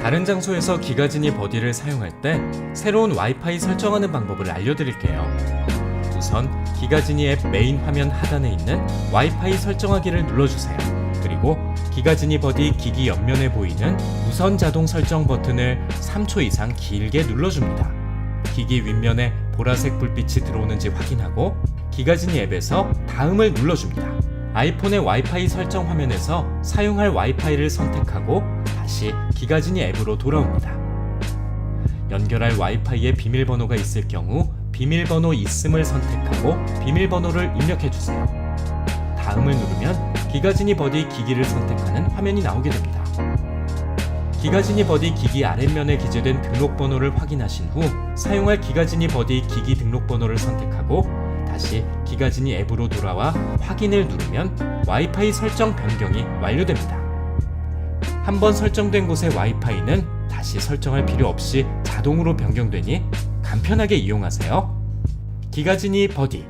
다른 장소에서 기가진이 버디를 사용할 때 새로운 와이파이 설정하는 방법을 알려드릴게요. 우선 기가진이 앱 메인 화면 하단에 있는 와이파이 설정하기를 눌러주세요. 그리고 기가진이 버디 기기 옆면에 보이는 무선 자동 설정 버튼을 3초 이상 길게 눌러줍니다. 기기 윗면에 보라색 불빛이 들어오는지 확인하고 기가진이 앱에서 다음을 눌러줍니다. 아이폰의 와이파이 설정 화면에서 사용할 와이파이를 선택하고 다시 기가진이 앱으로 돌아옵니다. 연결할 와이파이에 비밀번호가 있을 경우 비밀번호 있음을 선택하고 비밀번호를 입력해 주세요. 다음을 누르면 기가진이 버디 기기를 선택하는 화면이 나오게 됩니다. 기가진이 버디 기기 아랫면에 기재된 등록번호를 확인하신 후 사용할 기가진이 버디 기기 등록번호를 선택하고 다시 기가진이 앱으로 돌아와 확인을 누르면 와이파이 설정 변경이 완료됩니다. 한번 설정된 곳의 와이파이는 다시 설정할 필요 없이 자동으로 변경되니 간편하게 이용하세요. 기가진이 버디